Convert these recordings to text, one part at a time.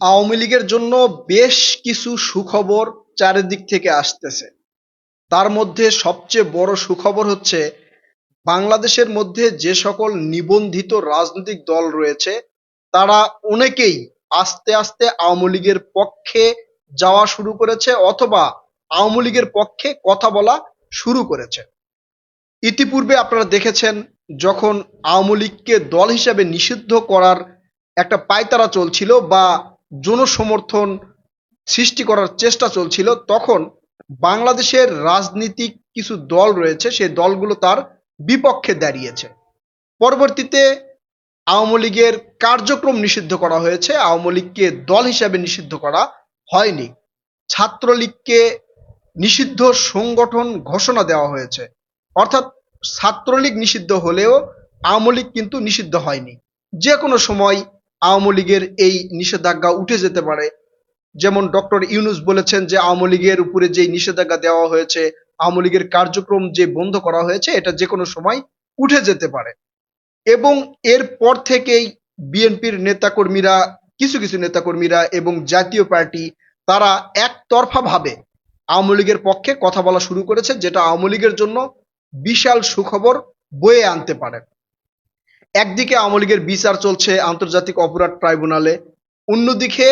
আওয়ামী লীগের জন্য বেশ কিছু সুখবর চারিদিক থেকে আসতেছে। তার মধ্যে সবচেয়ে বড় সুখবর হচ্ছে, বাংলাদেশের মধ্যে যে সকল নিবন্ধিত রাজনৈতিক দল রয়েছে, তারা অনেকেই আস্তে আস্তে আওয়ামী লীগের পক্ষে যাওয়া শুরু করেছে অথবা আওয়ামী লীগের পক্ষে কথা বলা শুরু করেছে। ইতিপূর্বে আপনারা দেখেছেন, যখন আওয়ামী লীগকে দল হিসাবে নিষিদ্ধ করার একটা পায়তারা চলছিল বা জনসমর্থন সৃষ্টি করার চেষ্টা চলছিল, তখন বাংলাদেশের রাজনীতিক কিছু দল রয়েছে, সেই দলগুলো তার বিপক্ষে দাঁড়িয়েছে। পরবর্তীতে আওয়ামী লীগের কার্যক্রম নিষিদ্ধ করা হয়েছে, আওয়ামী লীগকে দল হিসাবে নিষিদ্ধ করা হয়নি। ছাত্রলীগকে নিষিদ্ধ সংগঠন ঘোষণা দেওয়া হয়েছে। অর্থাৎ ছাত্রলীগ নিষিদ্ধ হলেও আওয়ামী লীগ কিন্তু নিষিদ্ধ হয়নি। যে কোনো সময় আওয়ামী লীগের এই নিষেধাজ্ঞা উঠে যেতে পারে। যেমন ডক্টর ইউনুস বলেছেন যে আওয়ামী লীগের উপরে যে নিষেধাজ্ঞা দেওয়া হয়েছে, আওয়ামী লীগের কার্যক্রম যে বন্ধ করা হয়েছে, এটা যে কোনো সময় উঠে যেতে পারে। এবং এরপর থেকেই বিএনপির নেতাকর্মীরা, কিছু কিছু নেতাকর্মীরা এবং জাতীয় পার্টি, তারা একতরফা ভাবে আওয়ামী লীগের পক্ষে কথা বলা শুরু করেছে, যেটা আওয়ামী লীগের জন্য বিশাল সুখবর বয়ে আনতে পারে। একদিকে আওয়ামী লীগের বিচার চলছে আন্তর্জাতিক অপরাধ ট্রাইব্যুনালে, অন্যদিকে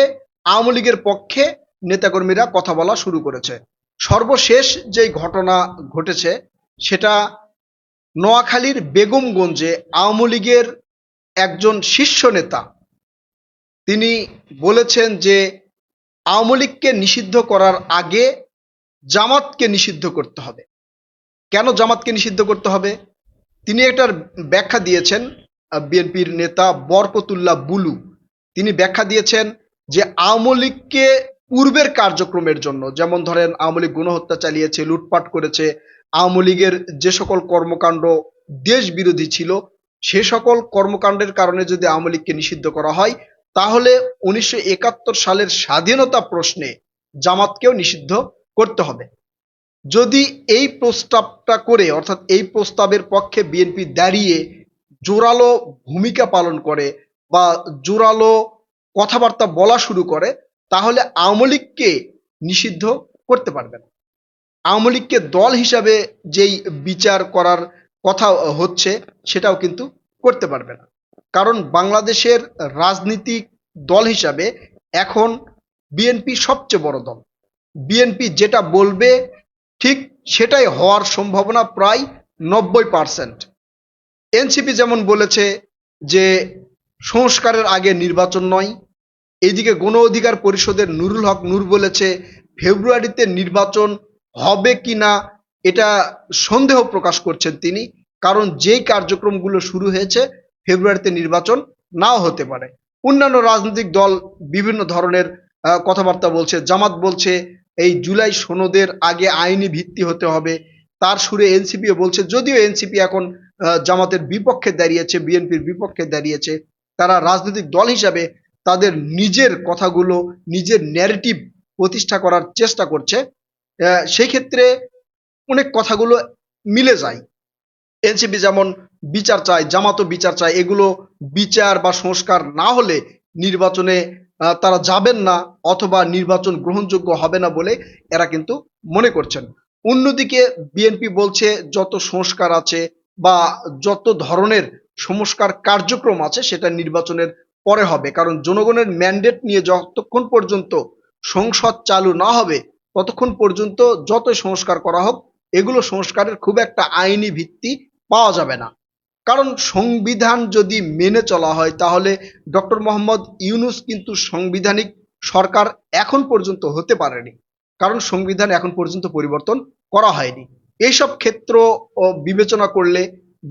আওয়ামী লীগের পক্ষে নেতাকর্মীরা কথা বলা শুরু করেছে। সর্বশেষ যেই ঘটনা ঘটেছে, সেটা নোয়াখালীর বেগমগঞ্জে আওয়ামী লীগের একজন শীর্ষ নেতা, তিনি বলেছেন যে আওয়ামী লীগকে নিষিদ্ধ করার আগে জামাতকে নিষিদ্ধ করতে হবে। কেন জামাতকে নিষিদ্ধ করতে হবে? তিনি এটার ব্যাখ্যা দিয়েছেন বিএনপির নেতা বরকতুল্লাহ বুলু, তিনি ব্যাখ্যা দিয়েছেন যে আওয়ামী লীগকে পূর্বের কার্যক্রমের জন্য, যেমন ধরেন আওয়ামী লীগ গণহত্যা চালিয়েছে, লুটপাট করেছে, আওয়ামী লীগের যে সকল কর্মকাণ্ড দেশ বিরোধী ছিল, সে সকল কর্মকাণ্ডের কারণে যদি আওয়ামী লীগকে নিষিদ্ধ করা হয়, তাহলে উনিশশো একাত্তর সালের স্বাধীনতা প্রশ্নে জামাতকেও নিষিদ্ধ করতে হবে। যদি এই প্রস্তাবটা করে, অর্থাৎ এই প্রস্তাবের পক্ষে বিএনপি দাঁড়িয়ে জোরালো ভূমিকা পালন করে বা জোরালো কথাবার্তা বলা শুরু করে, তাহলে আওয়ামী লীগকে নিষিদ্ধ করতে পারবে না। আওয়ামী লীগকে দল হিসাবে যেই বিচার করার কথা হচ্ছে, সেটাও কিন্তু করতে পারবে না। কারণ বাংলাদেশের রাজনীতিক দল হিসাবে এখন বিএনপি সবচেয়ে বড় দল। বিএনপি যেটা বলবে, ঠিক সেটাই হওয়ার সম্ভাবনা প্রায় নব্বই পার্সেন্ট। এনসিপি যেমন বলেছে যে সংস্কারের আগে নির্বাচন নয় এইদিকে গণ অধিকার পরিষদের নুরুল হক নূর বলেছে ফেব্রুয়ারিতে নির্বাচন হবে কি না, এটা সন্দেহ প্রকাশ করছেন তিনি, কারণ যেই কার্যক্রমগুলো শুরু হয়েছে, ফেব্রুয়ারিতে নির্বাচন নাও হতে পারে। অন্যান্য রাজনৈতিক দল বিভিন্ন ধরনের কথাবার্তা বলছে, জামাত বলছে, এই জুলাই সনদের আগে আইনি ভিত্তি হতে হবে তার সুরে এনসিপিও বলছে, যদিও এনসিপি এখন জামাতের বিপক্ষে দাঁড়িয়েছে, বিএনপির বিপক্ষে দাঁড়িয়েছে, তারা রাজনৈতিক দল হিসাবে তাদের নিজের কথাগুলো, নিজের ন্যারেটিভ প্রতিষ্ঠা করার চেষ্টা করছে। সেই ক্ষেত্রে অনেক কথাগুলো মিলে যায়। এনসিপি যেমন বিচার চায়, জামাতও বিচার চায়, এগুলো বিচার বা সংস্কার না হলে নির্বাচনে তারা যাবেন না অথবা নির্বাচন গ্রহণযোগ্য হবে না বলে এরা কিন্তু মনে করছেন। অন্যদিকে বিএনপি বলছে যত সংস্কার আছে বা যত ধরনের সংস্কার কার্যক্রম আছে সেটা নির্বাচনের পরে হবে। কারণ জনগণের ম্যান্ডেট নিয়ে যতক্ষণ পর্যন্ত সংসদ চালু না হবে, ততক্ষণ পর্যন্ত যতই সংস্কার করা হোক, এগুলো সংস্কারের খুব একটা আইনি ভিত্তি পাওয়া যাবে না। কারণ সংবিধান যদি মেনে চলা হয়, তাহলে ডক্টর মোহাম্মদ ইউনুস কিন্তু সাংবিধানিক সরকার এখন পর্যন্ত হতে পারেনি। কারণ সংবিধান এখন পর্যন্ত পরিবর্তন করা হয়নি। এইসব ক্ষেত্র বিবেচনা করলে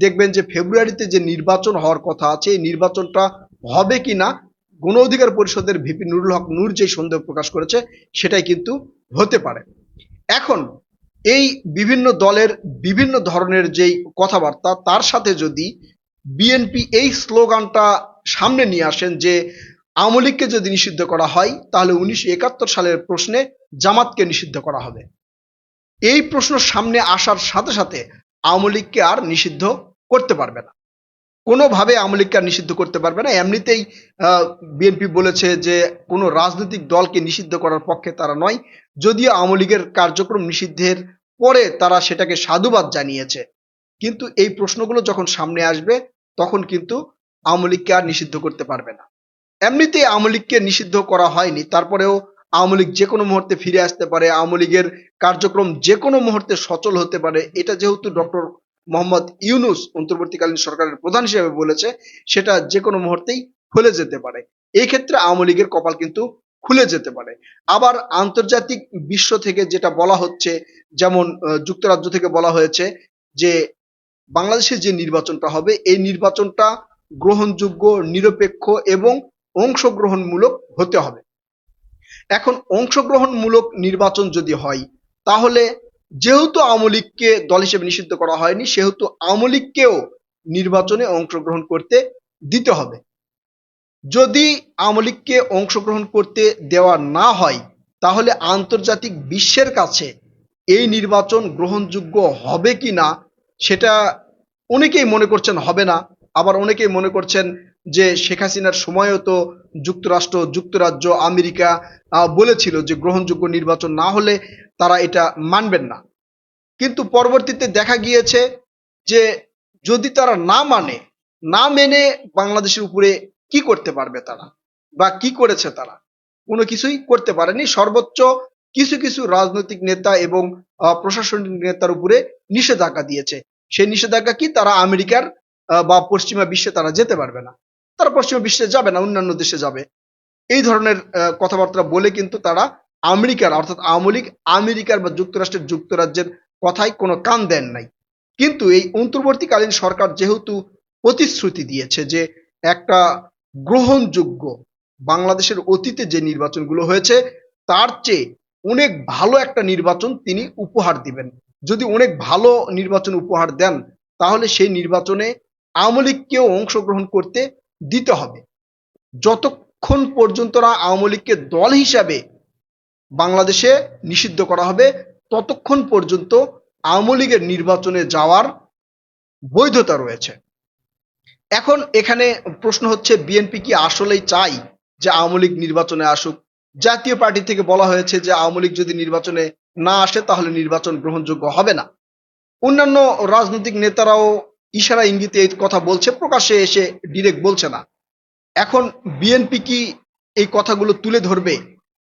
দেখবেন যে ফেব্রুয়ারিতে যে নির্বাচন হওয়ার কথা আছে, এই নির্বাচনটা হবে কি না গণ অধিকার পরিষদের ভিপি নুরুল হক নূর যে সন্দেহ প্রকাশ করেছে, সেটাই কিন্তু হতে পারে। এখন এই বিভিন্ন দলের বিভিন্ন ধরনের যেই কথাবার্তা, তার সাথে যদি বিএনপি এই স্লোগানটা সামনে নিয়ে আসেন যে আওয়ামী লীগকে যদি নিষিদ্ধ করা হয়, তাহলে উনিশশো একাত্তর সালের প্রশ্নে জামাতকে নিষিদ্ধ করা হবে। এই প্রশ্ন সামনে আসার সাথে সাথে আওয়ামী লীগকে আর নিষিদ্ধ করতে পারবে না। কোনোভাবে আওয়ামী লীগকে আর নিষিদ্ধ করতে পারবে না। এমনিতেই বিএনপি বলেছে যে কোনো রাজনৈতিক দলকে নিষিদ্ধ করার পক্ষে তারা নয়। যদিও আওয়ামী লীগের কার্যক্রম নিষিদ্ধের পরে তারা সেটাকে সাধুবাদ জানিয়েছে। কিন্তু এই প্রশ্নগুলো যখন সামনে আসবে, তখন কিন্তু আওয়ামী লীগকে আর নিষিদ্ধ করতে পারবে না। এমনিতেই আওয়ামী লীগকে নিষিদ্ধ করা হয়নি। তারপরেও আওয়ামী লীগ যে কোনো মুহূর্তে ফিরে আসতে পারে। আওয়ামী লীগের কার্যক্রম যে কোনো মুহূর্তে সচল হতে পারে। এটা যেহেতু ডক্টর মোহাম্মদ ইউনুস অন্তর্বর্তীকালীন সরকারের প্রধান হিসেবে বলেছে, সেটা যে কোনো মুহূর্তেই খুলে যেতে পারে। এই ক্ষেত্রে আওয়ামী লীগের কপাল কিন্তু খুলে যেতে পারে। আবার আন্তর্জাতিক বিশ্ব থেকে যেটা বলা হচ্ছে, যেমন যুক্তরাজ্য থেকে বলা হয়েছে যে, বাংলাদেশে যে নির্বাচনটা হবে, এই নির্বাচনটা গ্রহণযোগ্য, নিরপেক্ষ এবং অংশগ্রহণমূলক হতে হবে। এখন অংশগ্রহণমূলক নির্বাচন যদি হয়, তাহলে যেহেতু আওয়ামী লীগকে দল হিসেবে নিষিদ্ধ করা হয়নি, সেহেতু আওয়ামী লীগকেও নির্বাচনে অংশগ্রহণ করতে দিতে হবে। যদি আওয়ামী লীগকে অংশগ্রহণ করতে দেওয়া না হয়, তাহলে আন্তর্জাতিক বিশ্বের কাছে এই নির্বাচন গ্রহণযোগ্য হবে কি না সেটা অনেকেই মনে করছেন হবে না, আবার অনেকেই মনে করছেন যে শেখ হাসিনার সময়ও তো যুক্তরাষ্ট্র, যুক্তরাজ্য, আমেরিকা বলেছিল যে গ্রহণযোগ্য নির্বাচন না হলে তারা এটা মানবেন না। কিন্তু পরবর্তীতে দেখা গিয়েছে যে যদি তারা না মানে না মেনে বাংলাদেশের উপরে কি করতে পারবে তারা বা কি করেছে তারা? কোনো কিছুই করতে পারেনি। সর্বোচ্চ কিছু কিছু রাজনৈতিক নেতা এবং প্রশাসনিক নেতার উপরে নিষেধাজ্ঞা দিয়েছে। সেই নিষেধাজ্ঞা কি? তারা আমেরিকার বা পশ্চিমা বিশ্বে তারা যেতে পারবে না। তারা পশ্চিমা বিশ্বে যাবে না, অন্যান্য দেশে যাবে। এই ধরনের কথাবার্তা বলে কিন্তু তারা আমেরিকার, অর্থাৎ আওয়ামী আমেরিকার বা যুক্তরাষ্ট্রের যুক্তরাজ্যের কথায় কোনো কান দেন নাই। কিন্তু এই অন্তর্বর্তীকালীন সরকার যেহেতু প্রতিশ্রুতি দিয়েছে যে একটা গ্রহণযোগ্য বাংলাদেশের অতীতে যে নির্বাচনগুলো হয়েছে, তার চেয়ে অনেক ভালো একটা নির্বাচন তিনি উপহার দিবেন। যদি অনেক ভালো নির্বাচন উপহার দেন, তাহলে সেই নির্বাচনে আওয়ামী লীগকেও অংশগ্রহণ করতে দিতে হবে। যতক্ষণ পর্যন্ত না আওয়ামী লীগকে দল হিসাবে বাংলাদেশে নিষিদ্ধ করা হবে, ততক্ষণ পর্যন্ত আওয়ামী লীগের নির্বাচনে যাওয়ার বৈধতা রয়েছে। এখন এখানে প্রশ্ন হচ্ছে, বিএনপি কি আসলেই চাই যে আওয়ামী লীগ নির্বাচনে আসুক? জাতীয় পার্টি থেকে বলা হয়েছে যে আওয়ামী লীগ যদি নির্বাচনে না আসে, তাহলে নির্বাচন গ্রহণযোগ্য হবে না। অন্যান্য রাজনৈতিক নেতারাও ইশারা ইঙ্গিতে এই কথা বলছে, প্রকাশ্যে এসে ডিরেক্ট বলছে না। এখন বিএনপি কি এই কথাগুলো তুলে ধরবে?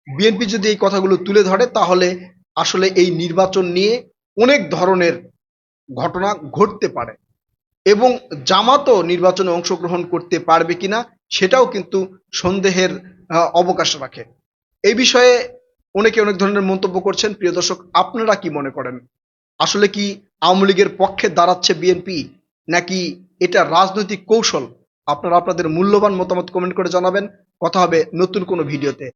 বিএনপি যদি এই কথাগুলো তুলে ধরে, তাহলে আসলে এই নির্বাচন নিয়ে অনেক ধরনের ঘটনা ঘটতে পারে। এবং জামাতও নির্বাচনে অংশগ্রহণ করতে পারবে কিনা, সেটাও কিন্তু সন্দেহের অবকাশ রাখে। এই বিষয়ে অনেকে অনেক ধরনের মন্তব্য করছেন। প্রিয় দর্শক, আপনারা কি মনে করেন? আসলে কি আওয়ামী লীগের পক্ষে দাঁড়াচ্ছে বিএনপি নাকি এটা রাজনৈতিক কৌশল? আপনারা আপনাদের মূল্যবান মতামত কমেন্ট করে জানাবেন। কথা হবে নতুন কোনো ভিডিওতে।